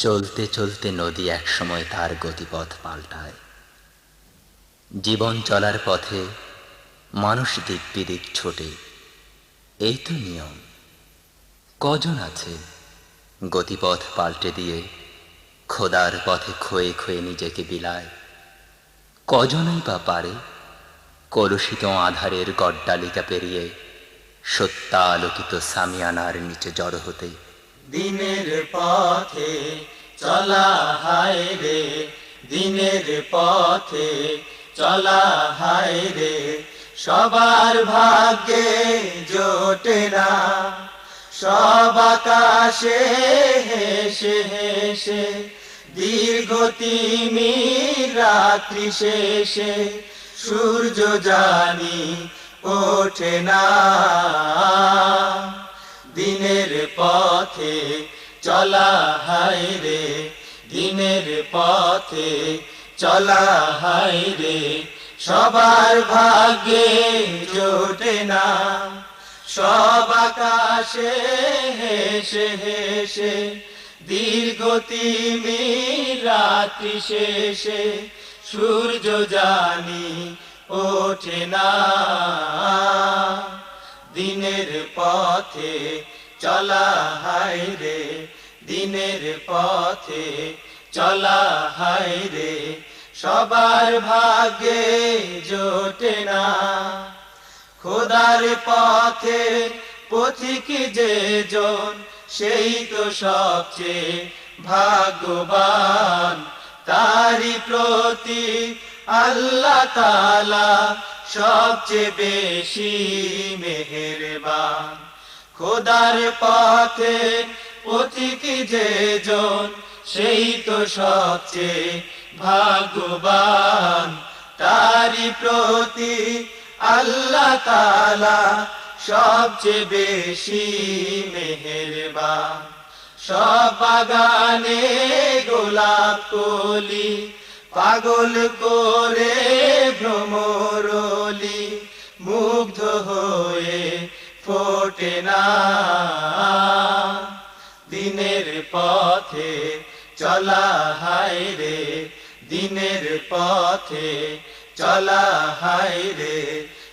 চলতে চলতে নদী একসময় তার গতিপথ পাল্টায়। জীবন চলার পথে মানুষ দিক বিদিক ছোটে। এই তো নিয়ম। কজন আছে গতিপথ পাল্টে দিয়ে খোদার পথে ক্ষয়ে ক্ষয়ে নিজেকে বিলায়? কজনই বা পারে কলুষিত আধারের গড্ডালিকা পেরিয়ে সত্যালোকিত সামিয়ানার নিচে জড়ো হতে? দিনের পথে চলা হায় রে, দিনের পথে চলা হায় রে, সবার ভাগ্যে জোটে না, সব আকাশে হেসে হেসে দীর্ঘ তিমির রাত্রি শেষে, সূর্য জানি ওঠে না। দিনের পথে চলা হায় রে, দিনের পথে চলা হায় রে, সবার ভাগ্যে জোটে না, সব আকাশে হেসে হেসে দীর্ঘ তিমির রাত্রি শেষে সূর্য জানি ওঠে না। দিনের পথে চলা হায় রে, দিনের পথে চলা হায় রে, সবার ভাগ্যে জোটে না। খোদার পথে পথিক যে জন, সেই তো সবচেয়ে ভাগ্যবান। তারি প্রতি আল্লাহ তালা সবচেয়ে বেশি মেহেরবান। খোদার পথে পথিক যে জন, সেই তো সবচেয়ে ভাগ্যবান। তারি প্রতি আল্লাহ তালা সবচেয়ে বেশি মেহেরবান। সব বাগানে গোলাপ কলি, পাগল করে ভ্রমরলি, মুগ্ধ হয়ে ফোটে না। দিনের পথে চলা হায় রে, দিনের পথে চলা হায় রে,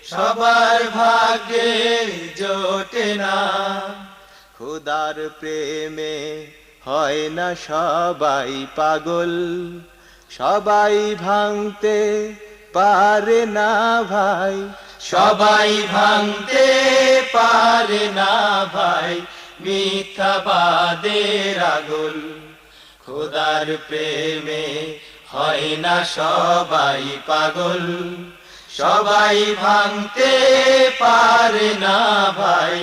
সবার ভাগ্যে জোটে না। খুদার প্রেমে হয় না সবাই পাগল, সবাই ভাঙতে পারে না ভাই। সবাই ভাঙতে পারে না ভাই, মিথ্যাবাদের আগল খোদার প্রেমে হয় না সবাই পাগল। সবাই ভাঙতে পারে না ভাই,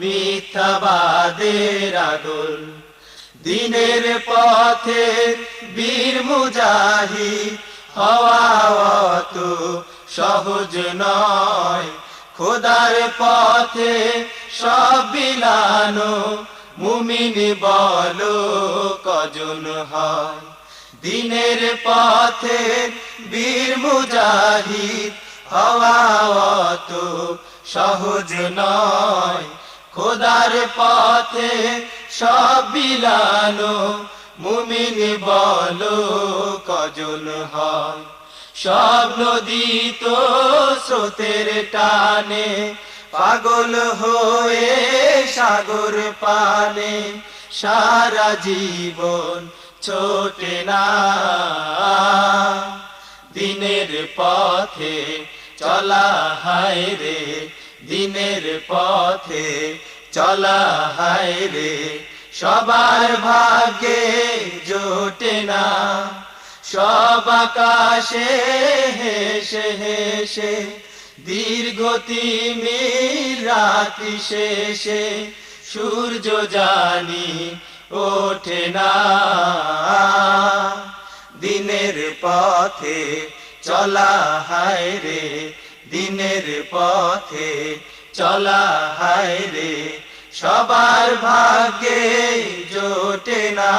মিথ্যাবাদের আগল দিনের পথে বীর মুজাহি হওয়া অত সহজ নয়। খোদার পথে সব বিলানো, মুমিন বলো কজন হয়। দিনের পথে বীর মুজাহিদ হওয়া অত সহজ নয়। খোদার পথে সব বিলানো, মুমিন বলো কজন হয়। সব নদী তো স্রোতের টানে, পাগল হয়ে সাগর পানে। সারা জীবন ছোটে না। দিনের পথে চলা হায় রে, দিনের পথে চলা হায় রে। সবার ভাগ্যে জোটে না। সব আকাশে হেসে হেসে দীর্ঘ তিমির রাত্রি শেষে, সূর্য জানি ওঠে না। দিনের পথে চলা হায় রে, দিনের পথে চলা হায় রে, সবার ভাগ্যে জোটে না।